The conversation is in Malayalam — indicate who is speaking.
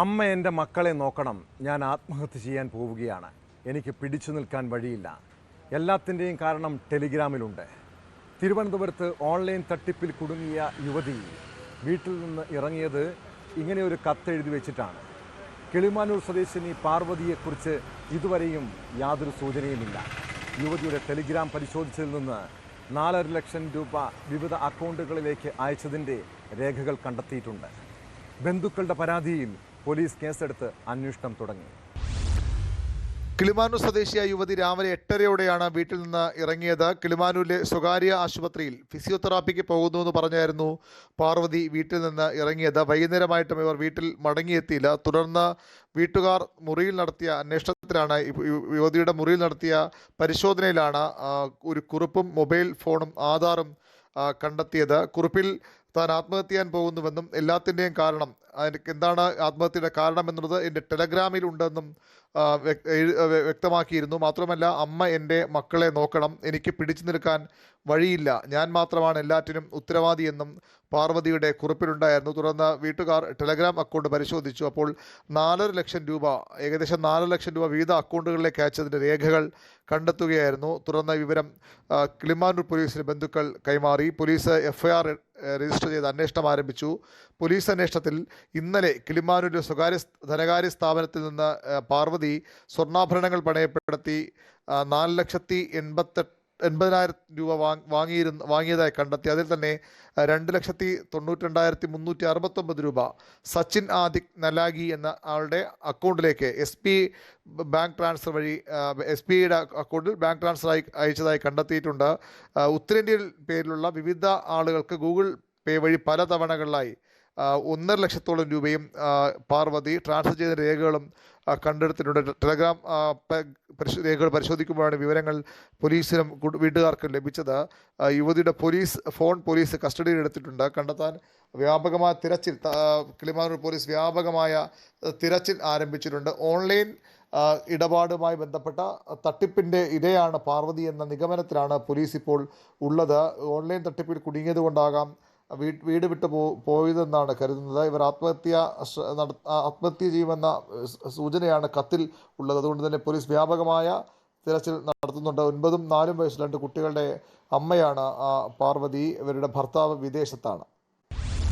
Speaker 1: അമ്മ എന്റെ മക്കളെ നോക്കണം. ഞാൻ ആത്മഹത്യ ചെയ്യാൻ പോവുകയാണ്. എനിക്ക് പിടിച്ചു നിൽക്കാൻ വഴിയില്ല. എല്ലാത്തിന്റെയും കാരണം ടെലിഗ്രാമിലുണ്ട്. തിരുവനന്തപുരത്ത് ഓൺലൈൻ തട്ടിപ്പിൽ കുടുങ്ങിയ യുവതി വീട്ടിൽ നിന്ന് ഇറങ്ങിയത് ഇങ്ങനെ ഒരു കത്തെഴുതി വെച്ചിട്ടാണ്. കിളിമാനൂർ സ്വദേശിനി പാർവതിയെക്കുറിച്ച് ഇതുവരെയും യാതൊരു സൂചനയുമില്ല. യുവതിയുടെ ടെലിഗ്രാം പരിശോധിച്ചതിൽ നിന്ന് നാലര ലക്ഷം രൂപ വിവിധ അക്കൗണ്ടുകളിലേക്ക് അയച്ചതിന്റെ രേഖകൾ കണ്ടെത്തിയിട്ടുണ്ട്. ബന്ധുക്കളുടെ പരാതിയിൽ പോലീസ് കേസെടുത്ത് അന്വേഷണം തുടങ്ങി.
Speaker 2: കിളിമാനൂർ സ്വദേശിയായ യുവതി രാവിലെ എട്ടരയോടെയാണ് വീട്ടിൽ നിന്ന് ഇറങ്ങിയത്. കിളിമാനൂരിലെ സ്വകാര്യ ആശുപത്രിയിൽ ഫിസിയോതെറാപ്പിക്ക് പോകുന്നുവെന്ന് പറഞ്ഞായിരുന്നു പാർവതി വീട്ടിൽ നിന്ന് ഇറങ്ങിയത്. വൈകുന്നേരമായിട്ടും ഇവർ വീട്ടിൽ മടങ്ങിയെത്തിയില്ല. തുടർന്ന് വീട്ടുകാർ മുറിയിൽ നടത്തിയ അന്വേഷണത്തിലാണ് യുവതിയുടെ മുറിയിൽ നടത്തിയ പരിശോധനയിലാണ് ഒരു കുറിപ്പും മൊബൈൽ ഫോണും ആധാറും കണ്ടെത്തിയത്. കുറിപ്പിൽ താൻ ആത്മഹത്യ ചെയ്യാൻ പോകുന്നുവെന്നും എല്ലാത്തിന്റെയും കാരണം എനിക്ക് എന്താണ് ആത്മഹത്യയുടെ കാരണം എന്നുള്ളത് എന്റെ ടെലഗ്രാമിൽ ഉണ്ടെന്നും വ്യക്തമാക്കിയിരുന്നു. മാത്രമല്ല അമ്മ എന്റെ മക്കളെ നോക്കണം എനിക്ക് പിടിച്ചു നിൽക്കാൻ വഴിയില്ല. ഞാൻ മാത്രമാണ് എല്ലാറ്റിനും ഉത്തരവാദിയെന്നും പാർവതിയുടെ കുറിപ്പിലുണ്ടായിരുന്നു. തുടർന്ന് വീട്ടുകാർ ടെലഗ്രാം അക്കൗണ്ട് പരിശോധിച്ചു. അപ്പോൾ നാലര ലക്ഷം രൂപ ഏകദേശം നാലര ലക്ഷം രൂപ വിവിധ അക്കൗണ്ടുകളിലേക്ക് അയച്ചതിന്റെ രേഖകൾ കണ്ടെത്തുകയായിരുന്നു. തുടർന്ന് വിവരം കിളിമാനൂർ പോലീസിന് ബന്ധുക്കൾ കൈമാറി. പോലീസ് എഫ്ഐആർ രജിസ്റ്റർ ചെയ്ത് അന്വേഷണം ആരംഭിച്ചു. പോലീസ് അന്വേഷണത്തിൽ ഇന്നലെ കിളിമാനൂർ സ്വകാര്യ ധനകാര്യ സ്ഥാപനത്തിൽ നിന്ന് പാർവതി സ്വർണാഭരണങ്ങൾ പണയപ്പെടുത്തി നാല് ലക്ഷത്തി എൺപത്തെട്ട് എൺപതിനായിരം രൂപ വാങ് വാങ്ങിയിരുന്ന വാങ്ങിയതായി കണ്ടെത്തി. അതിൽ തന്നെ രണ്ട് ലക്ഷത്തി തൊണ്ണൂറ്റിരണ്ടായിരത്തി മുന്നൂറ്റി അറുപത്തൊമ്പത് രൂപ സച്ചിൻ ആദിക് നലാഗി എന്ന ആളുടെ അക്കൗണ്ടിലേക്ക് എസ് പി ബാങ്ക് ട്രാൻസ്ഫർ വഴി എസ് പി ഐയുടെ അക്കൗണ്ടിൽ ബാങ്ക് ട്രാൻസ്ഫർ അയച്ചതായി കണ്ടെത്തിയിട്ടുണ്ട്. ഉത്തരേന്ത്യയിൽ പേരിലുള്ള വിവിധ ആളുകൾക്ക് ഗൂഗിൾ പേ വഴി പല തവണകളിലായി ഒന്നര ലക്ഷത്തോളം രൂപയും പാർവതി ട്രാൻസ്ഫർ ചെയ്ത രേഖകളും കണ്ടെടുത്തിട്ടുണ്ട്. ടെലഗ്രാം രേഖകൾ പരിശോധിക്കുമ്പോഴാണ് വിവരങ്ങൾ പോലീസിനും വീട്ടുകാർക്കും ലഭിച്ചത്. യുവതിയുടെ പോലീസ് ഫോൺ പോലീസ് കസ്റ്റഡിയിൽ എടുത്തിട്ടുണ്ട്. കണ്ടെത്താൻ വ്യാപകമായ തിരച്ചിൽ കിളിമാനൂർ പോലീസ് വ്യാപകമായ തിരച്ചിൽ ആരംഭിച്ചിട്ടുണ്ട്. ഓൺലൈൻ ഇടപാടുമായി ബന്ധപ്പെട്ട തട്ടിപ്പിന്റെ ഇരയാണ് പാർവതി എന്ന നിഗമനത്തിലാണ് പോലീസ് ഇപ്പോൾ ഉള്ളത്. ഓൺലൈൻ തട്ടിപ്പിൽ കുടുങ്ങിയത് കൊണ്ടാകാം. വീട് വിട്ട് പോ പോയതെന്നാണ് കരുതുന്നത്. ഇവർ ആത്മഹത്യ ആത്മഹത്യ ചെയ്യുമെന്ന സൂചനയാണ് കത്തിൽ ഉള്ളത്. അതുകൊണ്ട് തന്നെ പോലീസ് വ്യാപകമായ തിരച്ചിൽ നടത്തുന്നുണ്ട്. ഒൻപതും നാലും വയസ്സ് രണ്ട് കുട്ടികളുടെ അമ്മയാണ് പാർവതി. ഇവരുടെ ഭർത്താവ് വിദേശത്താണ്.